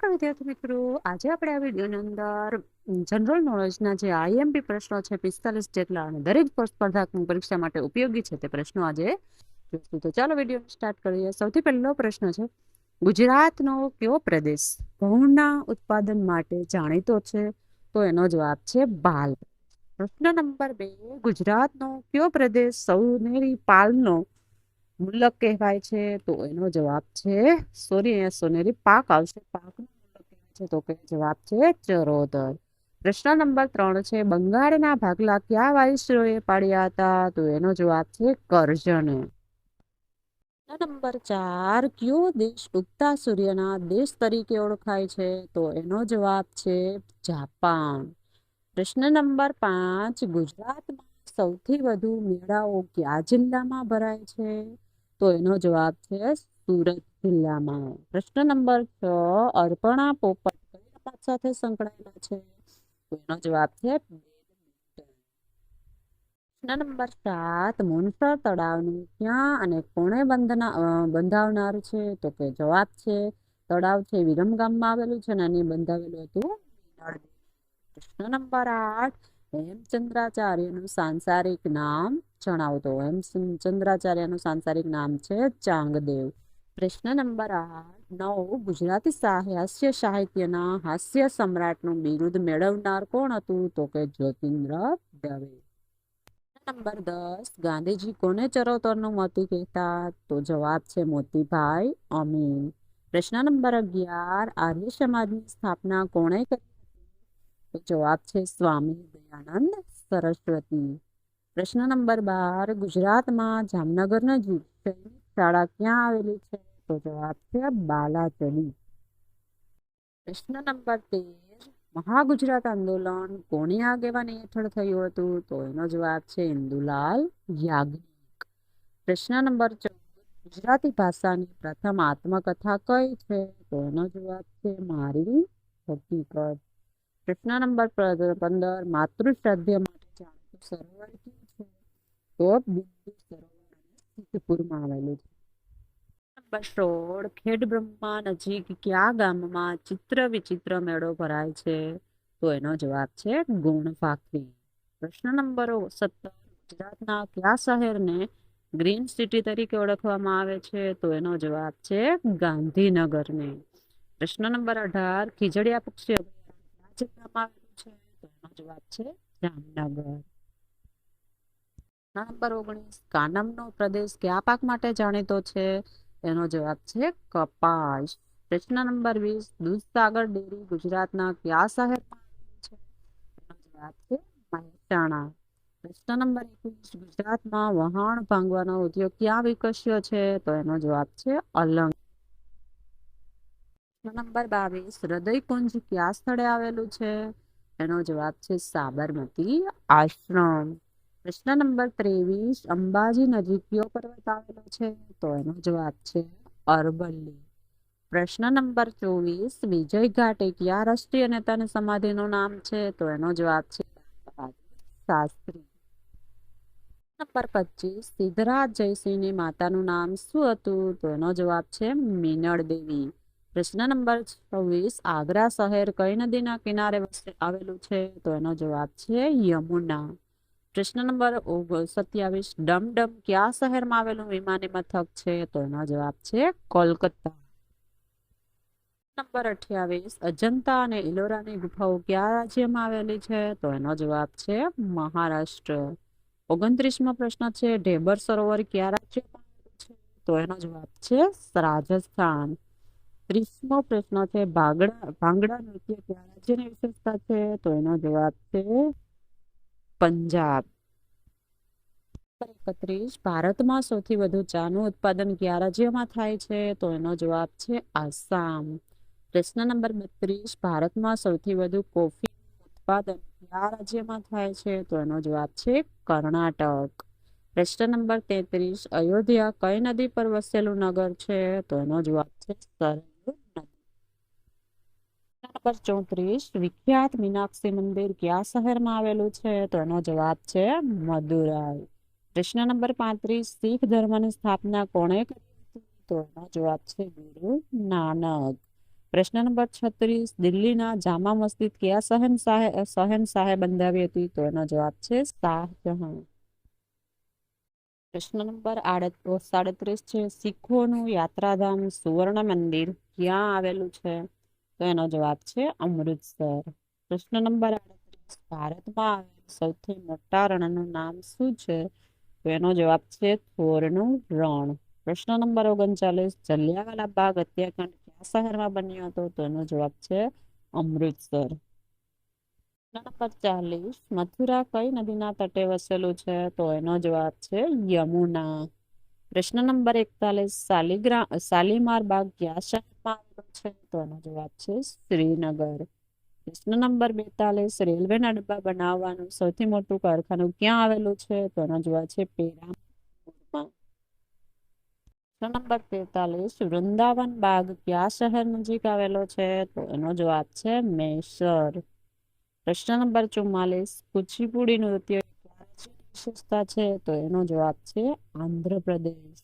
નમસ્કાર વિદ્યાર્થી મિત્રો, આજે આપણે આ વિડીયોની અંદર જનરલ નોલેજના જે આઈએમપી પ્રશ્નો છે, પિસ્તાલીસ જેટલા અને દરેક સ્પર્ધાત્મક પરીક્ષા માટે ઉપયોગી છે તે પ્રશ્નો આજે તો ચાલો વીડિયો સ્ટાર્ટ કરીએ. સૌથી પહેલો પ્રશ્ન છે, ગુજરાતનો કયો પ્રદેશ ઘઉંના ઉત્પાદન માટે જાણીતો છે? તો એનો જવાબ છે, બાલ. પ્રશ્ન નંબર બે, ગુજરાતનો કયો પ્રદેશ સૌનેરી પાલનો મુલ્લક કહેવાય છે, તો એનો જવાબ છે સોરી અહીંયા સોનેરી પાક આવશે. કહેવાય છે, તો કે જવાબ છે, ચરોતર. પ્રશ્ન નંબર ત્રણ છે, બંગાળના ભાગલા કયા વાઇસરોએ પાડ્યા હતા? તો એનો જવાબ છે, કરજણે. નંબર ચાર, કયો દેશ ઉગતા સૂર્યના દેશ તરીકે ઓળખાય છે? તો એનો જવાબ છે, જાપાન. પ્રશ્ન નંબર પાંચ, ગુજરાતમાં સૌથી વધુ મેળાઓ કયા જિલ્લામાં ભરાય છે? તો એનો જવાબ છે સુરત જિલ્લામાં. પ્રશ્ન નંબર છ, અર્પણા પોપટ કઈ રમત સાથે સંકળાયેલા છે? તો એનો જવાબ છે પ્રશ્ન નંબર સાત મુનસર તળાવનું ક્યાં અને કોણે બંધના બંધાવનાર છે? તો કે જવાબ છે તળાવ છે વિરમગામમાં આવેલું છે અને એને બંધાવેલું હતું પ્રશ્ન નંબર આઠ, હેમચંદ્રાચાર્યનું સાંસારિક નામ જણાવતો હેમચંદ્રાચાર્યનું સાંસારિક નામ છે ચાંગદેવ. પ્રશ્ન નંબર નવ, ગુજરાતી હાસ્ય સાહિત્યના હાસ્ય સમ્રાટનું બિરુદ મેળવનાર કોણ હતું? તો કે જ્યોતિન્દ્ર દવે. નંબર દસ, ગાંધીજી કોને ચરોતરનું મોતી કહેતા? તો જવાબ છે મોતીભાઈ અમીન. પ્રશ્ન નંબર અગિયાર, આર્ય સમાજની સ્થાપના કોણે કરી જવાબ છે સ્વામી દયાનંદ સરસ્વતી. પ્રશ્ન નંબર બાર, ગુજરાતમાં જામનગર નજીક સૈનિક શાળા ક્યાં આવેલી છે? તો જવાબ છે બાલાચડી. પ્રશ્ન નંબર તેર, મહાગુજરાત આંદોલન કોની આગેવાની હેઠળ થયું હતું? તો એનો જવાબ છે ઇન્દુલાલ યાજ્ઞિક. પ્રશ્ન નંબર ચૌદ, ગુજરાતી ભાષાની પ્રથમ આત્મકથા કઈ છે? તો એનો જવાબ છે મારી હકીકત. પ્રશ્ન નંબર પંદર, માતૃશ્રાદ્ધ માટે જાણીતું સરોવર તો બિંદુ સરોવર આવેલું છે નંબર ખેડ બ્રહ્મા નજીક કયા ગામમાં ચિત્ર વિચિત્ર મેળો ભરાય છે તો એનો જવાબ છે ગુણ ફાકવી પ્રશ્ન નંબર સત્તર ગુજરાતના કયા શહેરને ગ્રીન સિટી તરીકે ઓળખવામાં આવે છે તો એનો જવાબ છે ગાંધીનગરને પ્રશ્ન નંબર અઢાર ખીજડીયા પક્ષી છે તો એનો જવાબ છે જામનગર નંબર ઓગણીસ કાનમનો પ્રદેશ કયા પાક માટે જાણીતો છે? એનો જવાબ છે કપાસ. પ્રશ્ન નંબર વીસ, દૂધસાગર ડેરી ગુજરાતના કયા શહેરમાં છે? એનો જવાબ છે મહેસાણા. પ્રશ્ન નંબર એકવીસ, ગુજરાતમાં વહાણ ભાંગવાનો ઉદ્યોગ ક્યાં વિકસ્યો છે? તો એનો જવાબ છે અલંગ. નંબર બાવીસ, હૃદયકુંજ કયા સ્થળે આવેલું છે? એનો જવાબ છે સાબરમતી આશ્રમ. પ્રશ્ન નંબર ત્રેવીસ, અંબાજી નજીક કયો પર્વત આવેલો છે તો એનો જવાબ છે અરવલ્લી. પ્રશ્ન નંબર ચોવીસ, વિજય ઘાટ એ કયા રાષ્ટ્રીય નેતાની સમાધિનું નામ છે તો એનો જવાબ છે શાસ્ત્રી. નંબર પચીસ, સિદ્ધરાજ જયસિંહની માતાનું નામ શું હતું તો એનો જવાબ છે મીનળ દેવી. પ્રશ્ન નંબર છવ્વીસ, આગ્રા શહેર કઈ નદીના કિનારે આવેલું છે તો એનો જવાબ છે યમુના. પ્રશ્ન નંબર સત્યાવીસ ડમડમ કયા શહેરમાં આવેલું વિમાની મથક છે? તો એનો જવાબ છે કોલકાતા. નંબર અઠ્યાવીસ, અજંતા અને ઇલોરાની ગુફાઓ કયા રાજ્યમાં આવેલી છે? તો એનો જવાબ છે મહારાષ્ટ્ર. ઓગણત્રીસમો પ્રશ્ન છે ઢેબર સરોવર કયા રાજ્યમાં આવેલું છે? તો એનો જવાબ છે રાજસ્થાન. ત્રીસમો પ્રશ્ન છે ભાગડા, ભાંગડા નૃત્ય કયા રાજ્યની વિશેષતા છે? તો એનો જવાબ છે પંજાબ. એકત્રીસ, ભારતમાં સૌથી વધુ ચાનું ઉત્પાદન કયા રાજ્યમાં થાય છે? તો એનો જવાબ છે આસામ. પ્રશ્ન નંબર બત્રીસ, ભારતમાં સૌથી વધુ કોફી ઉત્પાદન કયા રાજ્યમાં થાય છે? તો એનો જવાબ છે કર્ણાટક. પ્રશ્ન નંબર તેત્રીસ, અયોધ્યા કઈ નદી પર વસેલું નગર છે? તો એનો જવાબ છે સરયુ નંબર ચોત્રીસ, વિખ્યાત મીનાક્ષી મંદિર કયા શહેરમાં આવેલું છે? તો એનો જવાબ છે મદુરાઈ. પ્રશ્ન નંબર પાંત્રીસ, શીખ ધર્મની સ્થાપના કોણે કરી? તો એનો જવાબ છે ગુરુ નાનક. પ્રશ્ન નંબર છત્રીસ, દિલ્હીના જામા મસ્જિદ કયા સહન શાહે બંધાવી હતી? તો એનો જવાબ છે શાહજહાં પ્રશ્ન નંબર સાડત્રીસ છે, શીખોનું યાત્રાધામ સુવર્ણ મંદિર ક્યાં આવેલું છે? તો એનો જવાબ છે અમૃતસર પ્રશ્ન નંબર આડત્રીસ ભારતમાં આવેલ સૌથી મોટા રણનું નામ શું છે? તો એનો જવાબ છે થોરનું રણ. પ્રશ્ન નંબર ઓગણચાલીસ. જલિયાવાલા બાગ હત્યાકાંડ કયા શહેરમાં બન્યો હતો? તો એનો જવાબ છે અમૃતસર નંબર ચાલીસ. મથુરા કઈ નદીના તટે વસેલું છે? તો એનો જવાબ છે યમુના. પ્રશ્ન નંબર એકતાલીસ. શાલિગ્રા શાલીમાર બાગ ક્યાં શહેરમાં એનો જવાબ છે. શ્રીનગર. પ્રશ્ન નંબર બેતાલીસ રેલવેના ડબ્બા બનાવવાનું સૌથી મોટું કારખાનું ક્યાં આવેલું છે? તો એનો જવાબ છે પેરામપુરમાં પ્રશ્ન નંબર તેતાલીસ વૃંદાવન બાગ ક્યાં શહેર નજીક આવેલો છે? તો એનો જવાબ છે મેસર પ્રશ્ન નંબર ચુમ્માલીસ, કુચીપુડી નૃત્ય વિશેષતા છે? તો એનો જવાબ છે આંધ્રપ્રદેશ.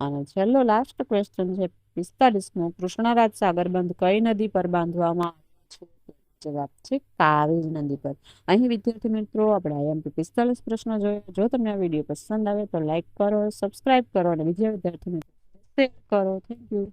અને છેલ્લો લાસ્ટ ક્વેશ્ચન છે પિસ્તાલીસમો કૃષ્ણરાજ સાગર બંધ કઈ નદી પર બાંધવામાં આવ્યો છે? જવાબ છે કાવેરી નદી પર. અહીં વિદ્યાર્થી મિત્રો, આપણે આઈએમપી પિસ્તાલીસ પ્રશ્નો જોયો. જો તમને આ વીડિયો પસંદ આવે તો લાઈક કરો, સબસ્ક્રાઇબ કરો અને બીજા વિદ્યાર્થી મિત્રો શેર કરો. Thank you.